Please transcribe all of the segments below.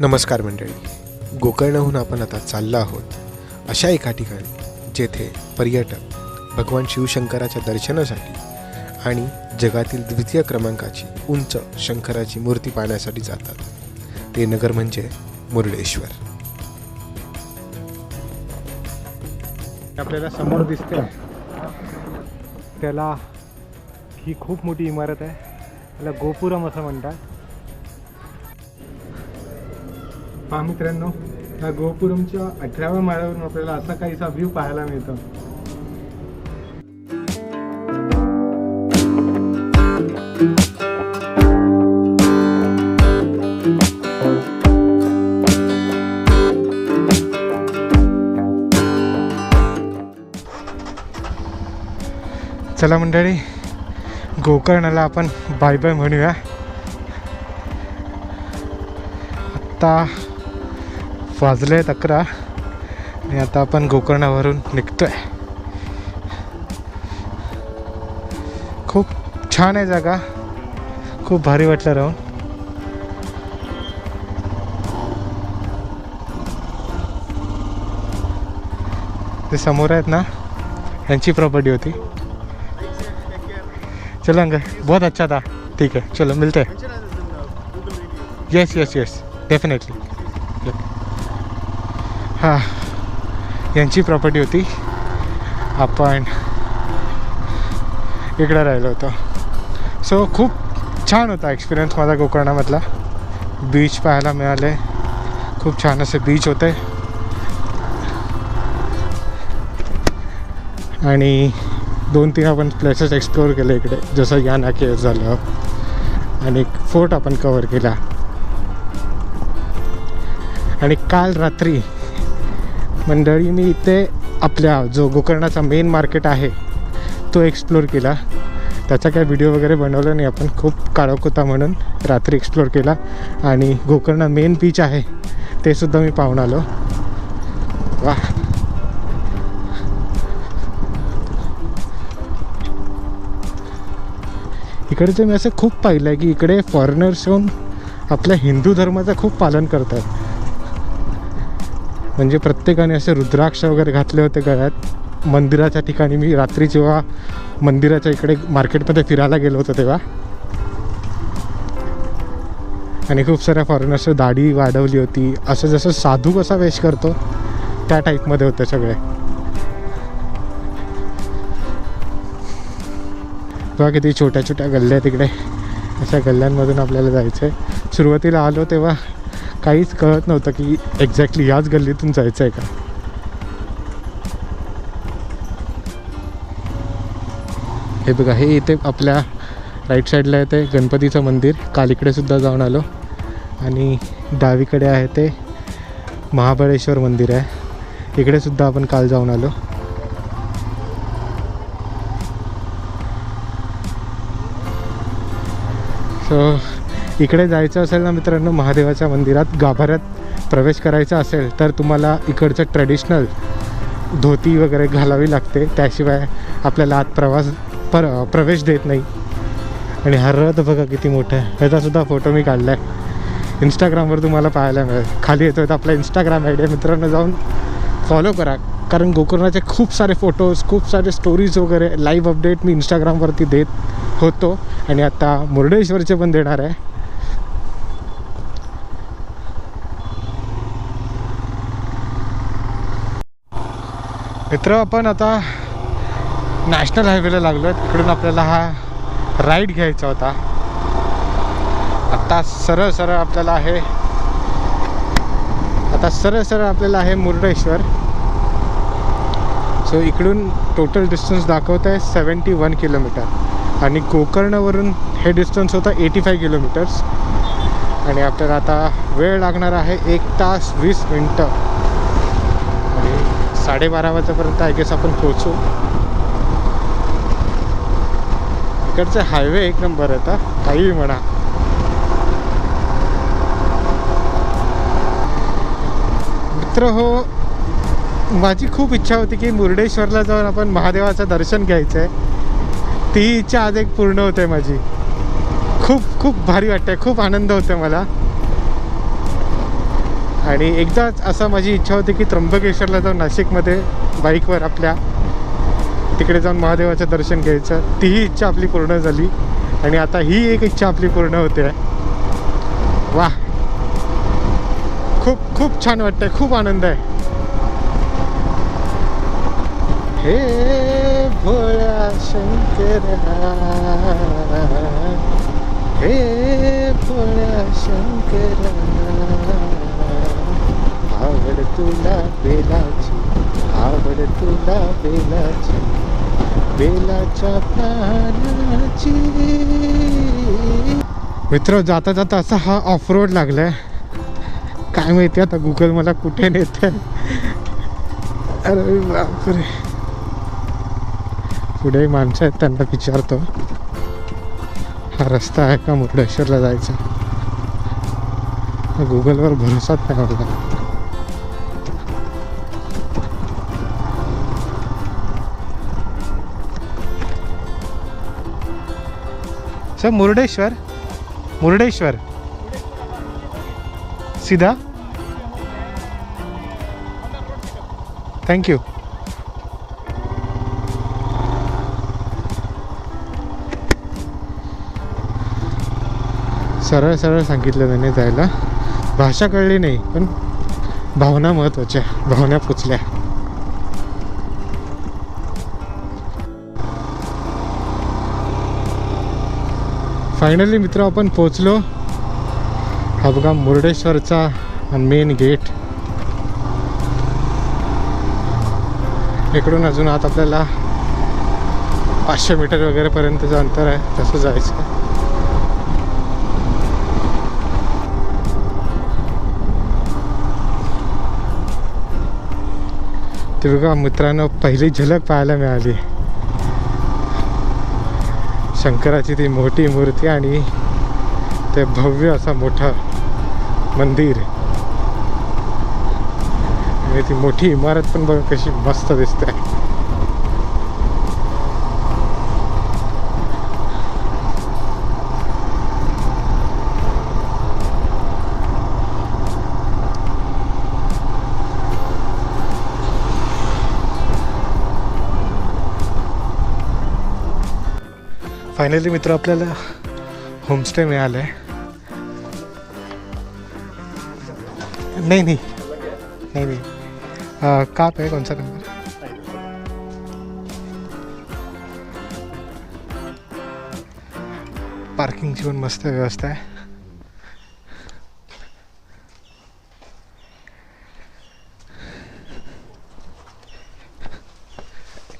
नमस्कार मंडळी. गोकर्णहून आपण आता चाललो आहोत अशा एका ठिकाणी जेथे पर्यटक भगवान शिवशंकराच्या दर्शनासाठी आणि जगातील द्वितीय क्रमांकाची उंच शंकराची मूर्ती पाहण्यासाठी जातात. ते नगर म्हणजे मुरडेश्वर. आपल्याला समोर दिसते त्याला ही खूप मोठी इमारत आहे. त्याला गोपुरम असं म्हणतात. हा मित्रांनो या गोपुरमच्या अठराव्या माळ्यावरून आपल्याला असा काहीसा व्ह्यू पाहायला मिळतो. चला मंडळी गोकर्णाला आपण बाय बाय म्हणूया. आत्ता वाजले आहेत अकरा. आणि आता आपण गोकर्णावरून निघतोय. खूप छान आहे जागा. खूप भारी वाटलं राहून. ते समोर आहेत ना यांची प्रॉपर्टी होती. चलो अंकल बहुत अच्छा था. ठीक है चलो मिलते. हैं यस यस यस डेफिनेटली हां यांची प्रॉपर्टी होती. आपण इकडं राहिलो होतो. सो खूप छान होता एक्सपिरियन्स माझा गोकर्णामधला. बीच पाहायला मिळाले. खूप छान असे बीच होते आणि दोन तीन आपण प्लेसेस एक्सप्लोअर केले इकडे. जसं याना केव झालं. आणि फोर्ट आपण कवर केला. आणि काल रात्री मंडळी मी इथे आपल्या जो गोकर्णाचा मेन मार्केट आहे तो एक्सप्लोअर केला. त्याचा काय व्हिडिओ वगैरे बनवला नाही. आपण खूप काळोख होता म्हणून रात्री एक्सप्लोअर केला. आणि गोकर्ण मेन बीच आहे ते सुद्धा मी पाहून आलो. वा इकडचे मी असं खूप पाहिलं आहे की इकडे फॉरेनर्स येऊन आपल्या हिंदू धर्माचं खूप पालन करतात. म्हणजे प्रत्येकाने असे रुद्राक्ष वगैरे घातले होते गळ्यात. मंदिराच्या ठिकाणी मी रात्री जेव्हा मंदिराच्या इकडे मार्केटमध्ये फिरायला गेलो होतो तेव्हा. आणि खूप साऱ्या फॉरेनर्सने दाढी वाढवली होती. असं जसं साधू कसा वेश करतो त्या टाईपमध्ये होते सगळे. बघा किती छोट्या छोट्या गल्ल्या तिकडे. अशा गल्ल्यांमधून आपल्याला जायचं आहे सुरुवातीला आलो तेव्हा काहीच कळत नव्हतं की एक्झॅक्टली याच गल्लीतून जायचं आहे का? हे बघा हे इथे आपल्या राईट साईडला आहे ते गणपतीचं मंदिर. काल इकडेसुद्धा जाऊन आलो. आणि डावीकडे आहे ते महाबळेश्वर मंदिर आहे. इकडे सुद्धा आपण काल जाऊन आलो. सो इकडे जायचं असेल ना मित्रांनो महादेवाच्या मंदिरात गाभाऱ्यात प्रवेश करायचा असेल तर तुम्हाला इकडचं ट्रेडिशनल धोती वगैरे घालावी लागते. त्याशिवाय आपल्याला आत प्रवास पर प्रवेश देत नाही. आणि हा रथ बघा किती मोठा आहे. ह्याचासुद्धा फोटो मी काढला आहे इंस्टाग्रामवर तुम्हाला पाहायला मिळेल. खाली येतो तर आपला इंस्टाग्राम आय डी मित्रांनो जाऊन फॉलो करा. कारण गोकर्णाचे खूप सारे फोटोज खूप सारे स्टोरीज वगैरे लाईव्ह अपडेट मी इंस्टाग्रामवरती देत होतो. आणि आता मुर्डेश्वरचे पण देणार आहे. मित्र आपण आता नॅशनल हायवेला लागलो आहे तिकडून आपल्याला हा राईड घ्यायचा होता. आता सरळ सरळ आपल्याला आहे आता सरळ सरळ आपल्याला आहे मुर्डेश्वर. सो इकडून टोटल डिस्टन्स दाखवत आहे सेवन्टी वन किलोमीटर आणि गोकर्णवरून हे डिस्टन्स होतं एटी फाय किलोमीटर्स आणि आपल्याला आता वेळ लागणार आहे एक तास वीस मिनटं. आणि साडेबारा वाजेपर्यंत आय गेस आपण पोहोचू. इकडचे हायवे एक नंबर आहेत हा. म्हणा. मित्र हो माझी खूप इच्छा होती की मुर्डेश्वरला जाऊन आपण महादेवाचं दर्शन घ्यायचं आहे ती इच्छा आज एक पूर्ण होते माझी. खूप खूप भारी वाटते खूप आनंद होते मला. आणि एकदाच असं माझी इच्छा होती की त्र्यंबकेश्वरला जाऊन नाशिकमध्ये बाईकवर आपल्या तिकडे जाऊन महादेवाचं दर्शन घ्यायचं. तीही इच्छा आपली पूर्ण झाली आणि आता ही एक इच्छा आपली पूर्ण होते. वा खूप खूप छान वाटतंय. खूप आनंद आहे. हे भोळा शंकर हे भोळा शंकर आवड तुला बेलाची आवड तुला बेलाची बेलाच्या पानाची. मित्र जाता जाता असा हा ऑफ रोड लागलाय. काय माहिती आता गुगल मला कुठे नेत अरे बापरे. पुढे माणसं आहेत त्यांना विचारतो. हा रस्ता आहे का मुर्डेश्वरला जायचा? गुगलवर भरोसाच नाही मला सर मुर्डेश्वर. मुर्डेश्वर. सीधा. थँक्यू सरळ सरळ सांगितलं त्याने जायला. भाषा कळली नाही पण भावना महत्त्वाच्या भावना पोचल्या. फायनली मित्र आपण पोचलो हा बघा मुर्डेश्वरचा मेन गेट इकडून अजून आत आपल्याला पाचशे मीटर वगैरे पर्यंतचं अंतर आहे. तसं जायचं. ते बघा मित्रांनो पहिली झलक पाहायला मिळाली. शंकराची ती मोठी मूर्ती आणि ते भव्य असा मोठा मंदिर. आणि ती मोठी इमारत पण बघा कशी मस्त दिसते. फायनली मित्र आपल्याला होमस्टे मिळालं आहे नाही नाही. नाही नाही. काप आहे कोणचा नंबर पार्किंगची पण मस्त व्यवस्था आहे.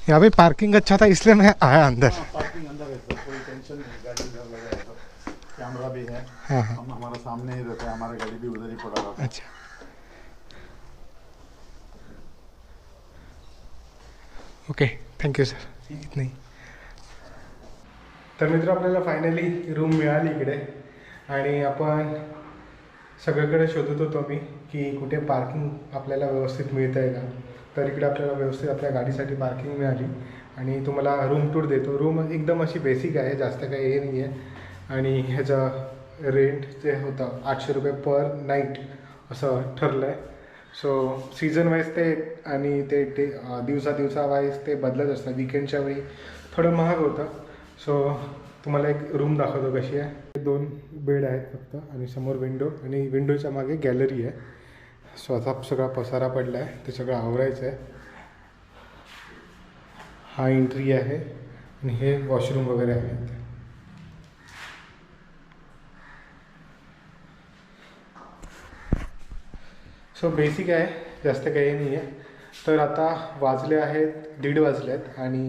यहाँ पे पार्किंग अच्छा था इसलिए मैं आया अंदर है सर कोई टेंशन नहीं गाड़ी इधर लगा है सर कैमरा भी है हाँ। हाँ हम हमारा सामने ही रहता है हमारा गाड़ी भी उधर ही पड़ा रहता है। अच्छा। ओके थँक्यू सर नाही। तर मित्र आपल्याला फायनली रूम मिळाली इकडे. आणि आपण सगळीकडे शोधत होतो मी की कुठे पार्किंग आपल्याला व्यवस्थित मिळतं आहे का. तर इकडे आपल्याला व्यवस्थित आपल्या गाडीसाठी पार्किंग मिळाली. आणि तुम्हाला रूम टूर देतो. रूम एकदम अशी बेसिक आहे जास्त काही हे नाही आहे आणि ह्याचं रेंट जे होतं आठशे रुपये पर नाईट असं ठरलं आहे सो सीझन वाईज ते आणि ते ते दिवसा दिवसावाईज ते बदलत असतं. विकेंडच्या वेळी थोडं महाग होतं. सो तुम्हाला एक रूम दाखवतो कशी आहे. दोन बेड आहेत फक्त आणि समोर विंडो आणि विंडोच्या मागे गॅलरी आहे. सो आता सगळा पसारा पडला आहे ते सगळं आवरायचं आहे हा एंट्री आहे आणि हे वॉशरूम वगैरे आहेत. सो बेसिक आहे. जास्त काही नाही आहे. तर आता वाजले आहेत दीड वाजले आहेत आणि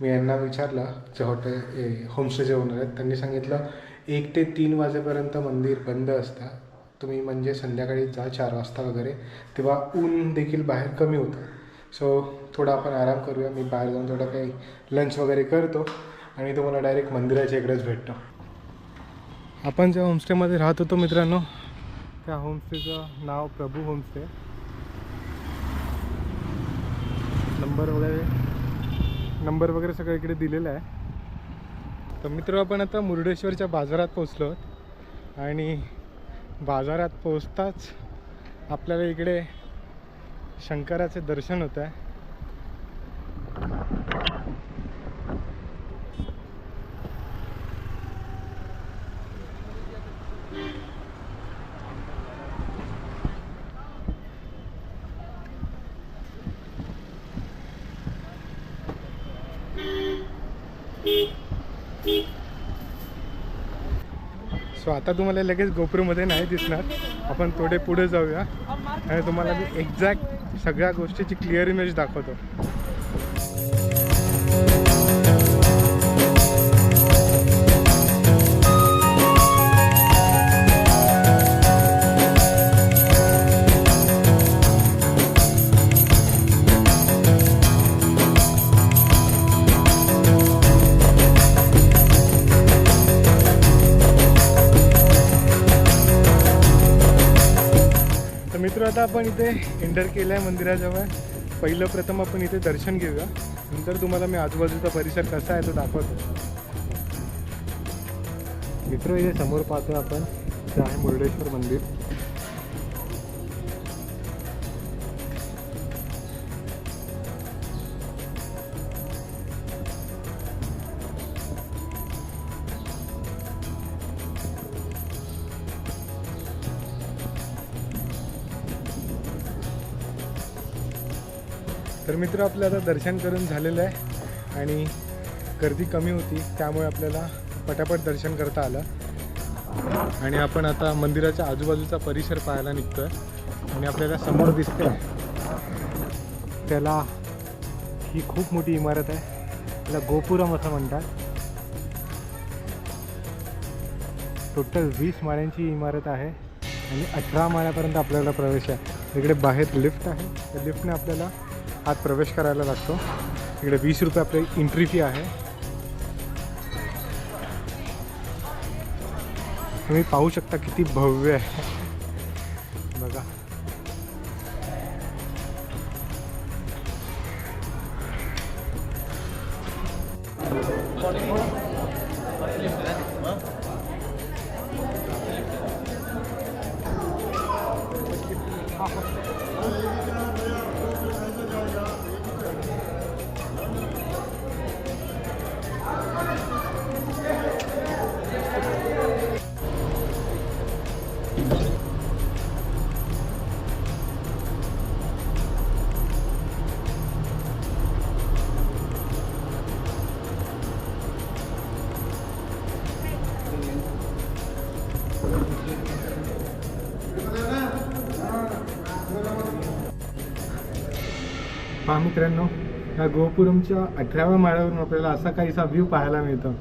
मी यांना विचारलं जे हॉटेल होमस्टे जे ओनर आहेत त्यांनी सांगितलं एक ते तीन वाजेपर्यंत मंदिर बंद असतं. तुम्ही म्हणजे संध्याकाळी जा चार वाजता वगैरे. तेव्हा ऊन देखील बाहेर कमी होतं. सो थोडा आपण आराम करूया. मी बाहेर जाऊन थोडं काही लंच वगैरे करतो आणि तुम्हाला डायरेक्ट मंदिराच्या इकडेच भेटतो. आपण ज्या होमस्टेमध्ये राहत होतो मित्रांनो त्या होमस्टेचं नाव प्रभू होमस्टे नंबर वगैरे नंबर वगैरे सगळं इकडे दिलेला आहे. तर मित्र आपण आता मुर्डेश्वरच्या बाजारात पोचलो आहोत. आणि बाजारात पोचताच आपल्याला इकडे शंकराचे दर्शन होत आहे. सो आता तुम्हाला लगेच गोप्रोमध्ये नाही दिसणार. आपण थोडे पुढे जाऊया. आणि तुम्हाला मी एक्झॅक्ट सगळ्या गोष्टीची क्लिअर इमेज दाखवतो. आता आपण इथे एंटर केलं आहे मंदिराजवळ. पहिलं प्रथम आपण इथे दर्शन घेऊया. नंतर तुम्हाला मी आजूबाजूचा परिसर कसा आहे तो दाखवतो. मित्र इथे समोर पाहतो आपण ते आहे मुर्डेश्वर मंदिर. मित्र आपलं आता दर्शन करून झालेलं आहे आणि गर्दी कमी होती त्यामुळे आपल्याला पटापट दर्शन करता आलं. आणि आपण आता मंदिराच्या आजूबाजूचा परिसर पाहायला निघतोय. आणि आपल्याला समोर दिसतंय त्याला ही खूप मोठी इमारत आहे. त्याला गोपुरम असं म्हणतात. टोटल वीस माळ्यांची इमारत आहे आणि अठरा माळ्यापर्यंत आपल्याला प्रवेश आहे. इकडे बाहेर लिफ्ट आहे. त्या लिफ्टने आपल्याला आत प्रवेश करायला लागतो. इकडे वीस रुपये आपली एंट्री फी आहे. तुम्ही पाहू शकता किती भव्य आहे. बघा. पहा मित्रांनो ह्या गोपुरमच्या अठराव्या माळ्यावरून आपल्याला असा काहीसा व्ह्यू पाहायला मिळतो.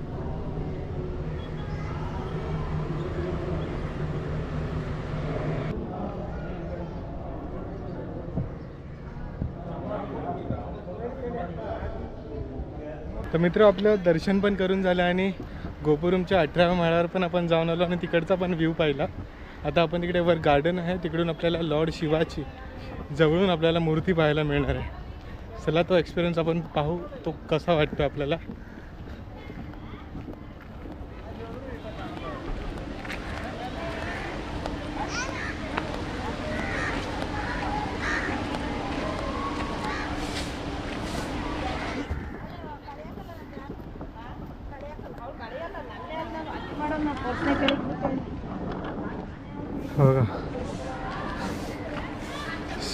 तर मित्र आपलं दर्शन पण करून झालं आणि गोपुरमच्या अठराव्या माळ्यावर पण आपण जाऊन आलो आणि तिकडचा पण व्ह्यू पाहिला. आता आपण तिकडे वर गार्डन आहे तिकडून आपल्याला लॉर्ड शिवाची जवळून आपल्याला मूर्ती पाहायला मिळणार आहे. चला तो एक्सपिरियन्स आपण पाहू तो कसा वाटतो आपल्याला? बघा.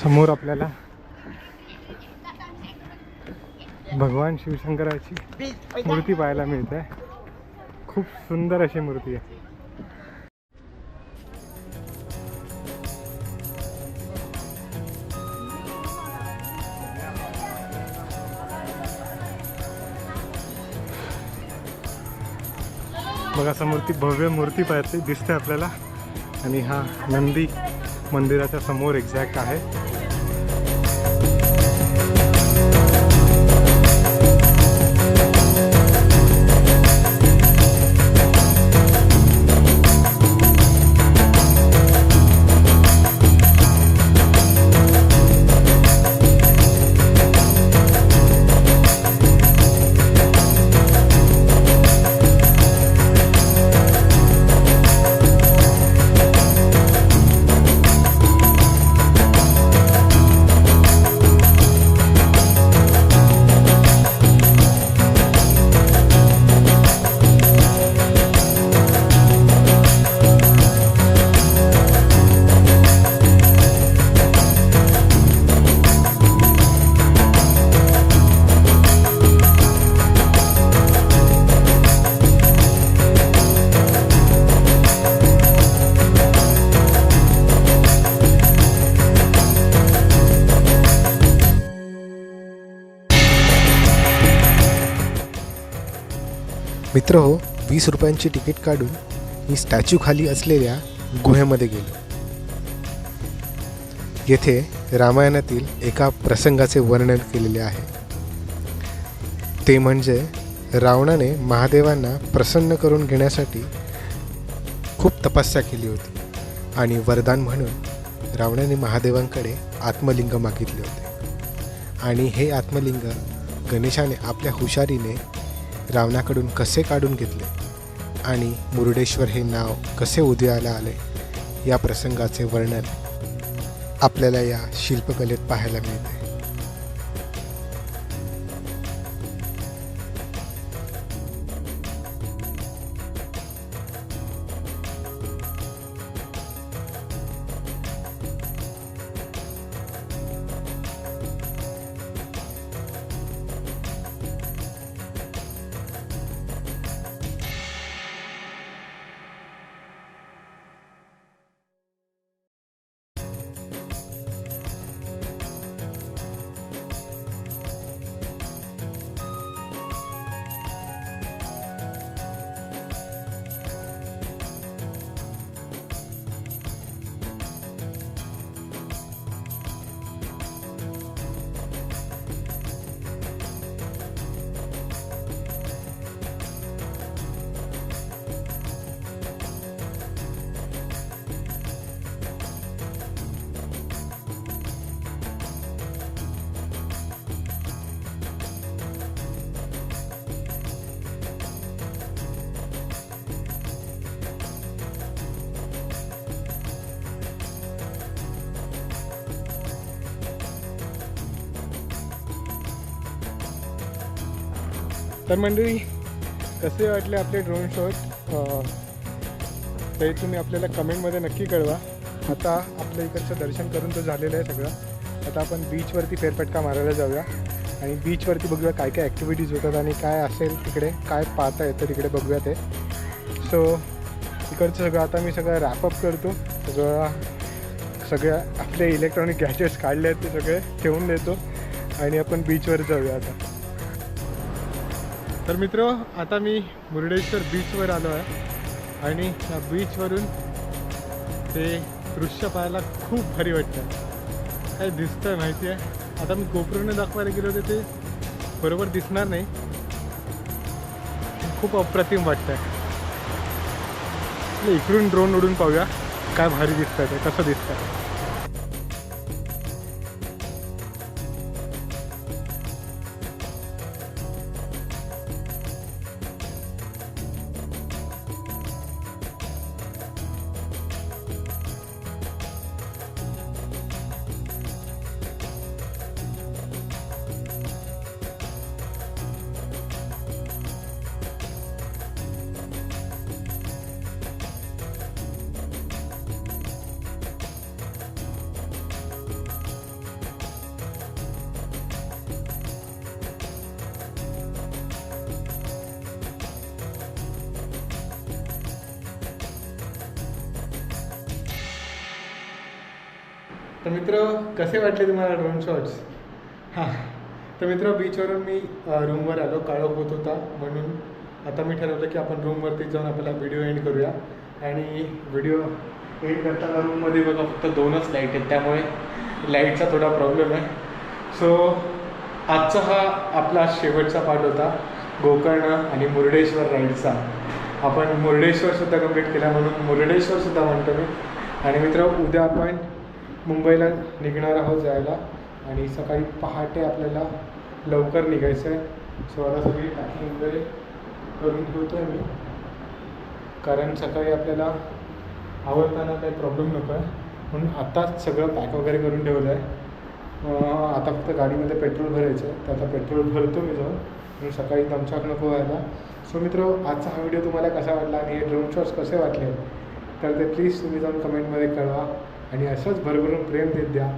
समोर आपल्याला भगवान शिवशंकराची मूर्ती पाहायला मिळते. खूप सुंदर अशी मूर्ती आहे. बघा समोर ती भव्य मूर्ती पाहते दिसते आपल्याला. आणि हा नंदी मंदिराच्या समोर एक्झॅक्ट आहे. मित्र हो वीस रुपयांची तिकीट काढून मी स्टॅच्यू खाली असलेल्या गुहेमध्ये गेलो. येथे रामायणातील एका प्रसंगाचे वर्णन केलेले आहे. ते म्हणजे रावणाने महादेवांना प्रसन्न करून घेण्यासाठी खूप तपस्या केली होती आणि वरदान म्हणून रावणाने महादेवांकडे आत्मलिंग मागितले होते. आणि हे आत्मलिंग गणेशाने आपल्या हुशारीने रावणाकडून कसे काढून घेतले आणि मुरुडेश्वर हे नाव कसे उदयाला आले या प्रसंगाचे वर्णन आपल्याला या शिल्पकलेत पाहायला मिळते. तर मंडळी कसे वाटले आपले ड्रोन शॉट ते तुम्ही आपल्याला कमेंटमध्ये नक्की कळवा. आता आपल्या इकडचं दर्शन करून तर झालेलं आहे सगळं. आता आपण बीचवरती फेरफटका मारायला जाऊया. आणि बीचवरती बघूया काय काय ॲक्टिव्हिटीज होतात आणि काय असेल तिकडे काय पाहता येतं तिकडे बघूया ते. सो इकडचं सगळं आता मी सगळं रॅपअप करतो. सगळं सगळ्या आपले इलेक्ट्रॉनिक गॅजेट्स काढले आहेत ते सगळे ठेवून देतो. आणि आपण बीचवर जाऊया आता. तर मित्र आता मी मुर्डेश्वर बीचवर आलो आहे. आणि त्या बीचवरून ते दृश्य पाहायला खूप भारी वाटतं. काय दिसतंय माहिती आहे आता मी गोप्रोने दाखवायला गेलो होते ते बरोबर दिसणार नाही. खूप अप्रतिम वाटतं इकडून ड्रोन उडून पाहूया. काय भारी दिसतं ते कसं दिसतंय. मित्र कसे वाटले तुम्हाला ड्रोन शॉट्स हां. तर मित्र बीचवरून मी रूमवर आलो काळोख होत होता म्हणून. आता मी ठरवलं की आपण रूमवरती जाऊन आपल्याला व्हिडिओ एंड करूया. आणि व्हिडिओ एंड करताना रूममध्ये बघा फक्त दोनच लाइट आहेत. त्यामुळे लाईटचा थोडा प्रॉब्लेम आहे. सो आजचा हा आपला शेवटचा पार्ट होता गोकर्ण आणि मुर्डेश्वर राईडचा आपण मुर्डेश्वरसुद्धा कंप्लीट केला म्हणून मुर्डेश्वरसुद्धा म्हणतो मी. आणि मित्र उद्या आपण मुंबईला निघणार आहोत जायला आणि सकाळी पहाटे आपल्याला लवकर निघायचं आहे. सो आता सगळी पॅकिंग वगैरे करून ठेवतो आहे मी. कारण सकाळी आपल्याला आवडताना काही प्रॉब्लेम नको आहे. म्हणून आत्ताच सगळं पॅक वगैरे करून ठेवलं आहे. आता फक्त गाडीमध्ये पेट्रोल भरायचं आहे. तर आता पेट्रोल भरतो मी जाऊन. म्हणून सकाळी दमछाक नको व्हायला. सो मित्र आजचा हा व्हिडिओ तुम्हाला कसा वाटला आणि हे ड्रोन शॉट्स कसे वाटले? तर ते प्लीज तुम्ही जाऊन कमेंटमध्ये कळवा. आणि असंच भरभरून प्रेम देत द्या.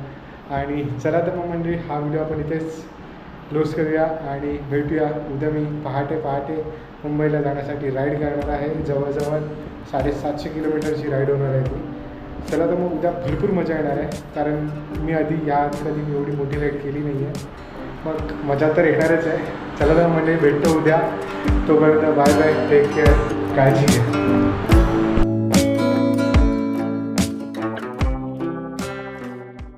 आणि चला तर मग म्हणजे हा व्हिडिओ आपण इथेच क्लोज करूया आणि भेटूया. उद्या मी पहाटे पहाटे मुंबईला जाण्यासाठी राईड करणार आहे. जवळजवळ साडेसातशे किलोमीटरची राईड होणार आहे ती. चला तर मग उद्या भरपूर मजा येणार आहे. कारण मी आधी या कधी मी एवढी मोठी राईड केली नाही आहे मग मजा तर येणारच आहे. चला तर म्हणजे भेटतो उद्या. तोपर्यंत बाय बाय टेक केअर काळजी घ्या.